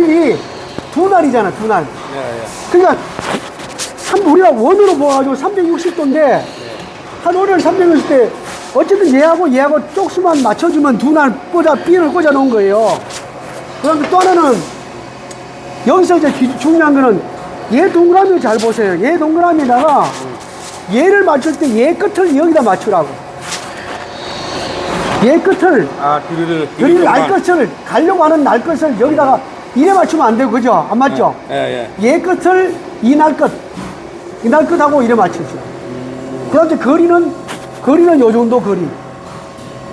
드릴이 두 날이잖아, 두 날. 예, 예. 그러니까 삼 우리가 원으로 모아가지고 360도인데 한 월요일 360대 어쨌든 얘하고 얘하고 쪽수만 맞춰주면 두 날 꽂아 핀을 꽂아 놓은 거예요. 그다음에 또 하나는 여기서 이제 기- 중요한 거는 얘 동그라미 잘 보세요. 얘 동그라미에다가 얘를 맞출 때 얘 끝을 여기다 맞추라고. 얘 끝을 아, 드릴을. 그릴 날 끝을 가려고 하는 날 끝을 여기다가 이래 맞추면 안 되고 그죠? 안 맞죠? 예, 예. 얘 끝을 이날 끝, 이날 끝하고 이래 맞추죠. 그 다음에 거리는, 거리는 요 정도 거리.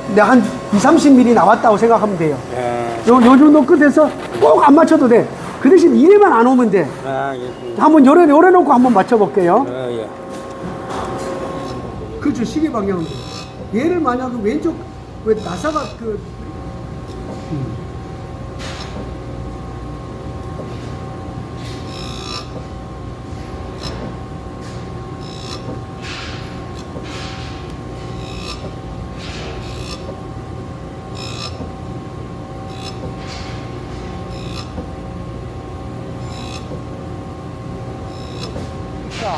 근데 한 2, 30mm 나왔다고 생각하면 돼요. 예. 요, 요 정도 끝에서 꼭 안 맞춰도 돼. 그 대신 이래만 안 오면 돼. 아, 알겠습니다. 한번 요래, 요래 놓고 한번 맞춰볼게요. 예, 예. 그렇죠. 시계 방향은. 얘를 만약 그 왼쪽, 왜 나사가 그, 자,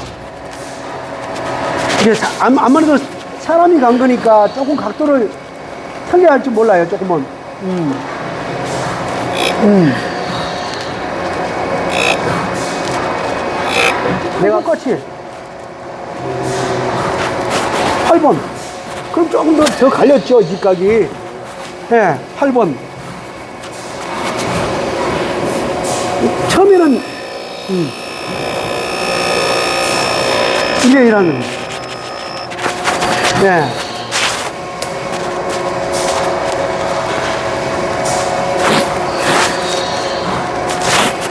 이게 사- 안- 아무래도 사람이 간 거니까 조금 각도를 틀려야 할줄 몰라요, 조금은. 음. 음. 내가 똑같이 8번. 그럼 조금 더, 더 갈렸죠, 뒷각이. 예, 8번. 처음에는, 음. 이래 일하는. 네.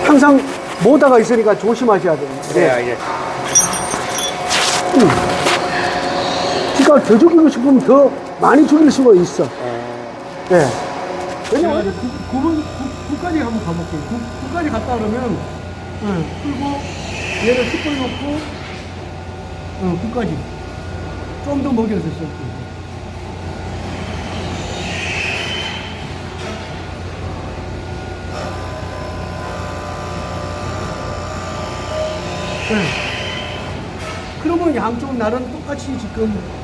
항상 모다가 있으니까 조심하셔야 됩니다. 예, 알겠 그러니까 더 죽이고 싶으면 더 많이 죽일 수가 있어. 아, 네. 왜냐면 어제 9분, 9까지 한번 가볼게요. 9, 까지 갔다 그러면, 응, 풀고, 얘를 10분 놓고, 응, 9까지. 좀 더 먹여서 쏠게요. 네. 그러면 양쪽 날은 똑같이 지금